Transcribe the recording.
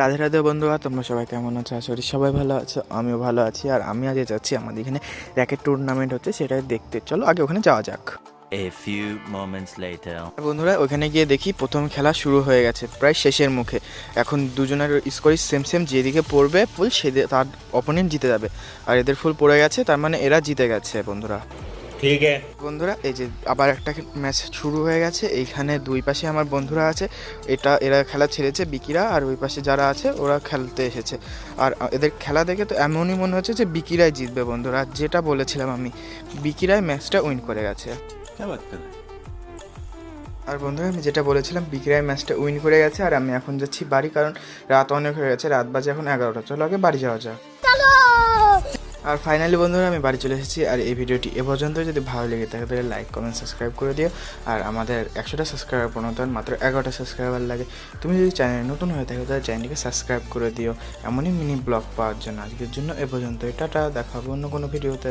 রাধে রাধে বন্ধুরা তোমরা সবাই কেমন আছো? আশা করি সবাই ভালো আছো আমিও ভালো আছি। আর আমি আজকে যাচ্ছি আমাদের এখানে র্যাকেট টুর্নামেন্ট হচ্ছে সেটা দেখতে। চলো আগে ওখানে যাওয়া যাক। A few moments later. বন্ধুরা ওখানে গিয়ে দেখি প্রথম খেলা শুরু হয়ে গেছে প্রায় শেষের মুখে। এখন দুজনের স্কোরই সেম সেম যেদিকে পড়বে ফুল সেদিকে তার অপোনেন্ট জিতে যাবে। আর এদের ফুল পড়ে গেছে তার মানে এরা জিতে গেছে বন্ধুরা। ঠিক আছে। বন্ধুরা এই যে আবার একটা ম্যাচ শুরু হয়ে গেছে। এইখানে দুই পাশে আমার বন্ধুরা আছে। এটা এরা খেলা ছেড়েছে বিকিরা আর ওই পাশে যারা আছে ওরা খেলতে এসেছে। আর এদের খেলা দেখে তো এমনই মনে হচ্ছে যে বিকিরাই জিতবে বন্ধুরা। যেটা বলেছিলাম আমি বিকিরাই ম্যাচটা উইন করে গেছে। আর বন্ধুরা আমি যেটা বলেছিলাম বিক্রয় ম্যাচটা উইন করে গেছে আর আমি এখন যাচ্ছি বাড়ি কারণ রাত অনেক হয়ে গেছে রাত বাজে এখন এগারোটা। চলো আগে বাড়ি যাওয়া যাক। আর ফাইনালি বন্ধুরা, আমি বাড়ি চলে এসেছি আর এই ভিডিওটি এ পর্যন্ত যদি ভালো লেগে থাকে তাহলে লাইক কমেন্ট সাবস্ক্রাইব করে দিও। আর আমাদের একশোটা সাবস্ক্রাইবার পর্যন্ত মাত্র এগারোটা সাবস্ক্রাইবার লাগে। তুমি যদি চ্যানেল নতুন হয়ে থাকো, তাহলে চ্যানেলটিকে সাবস্ক্রাইব করে দিও। এমনই মিনি ব্লগ পাওয়ার জন্য আজকের জন্য এ পর্যন্ত টাটা দেখাবো অন্য কোনো ভিডিওতে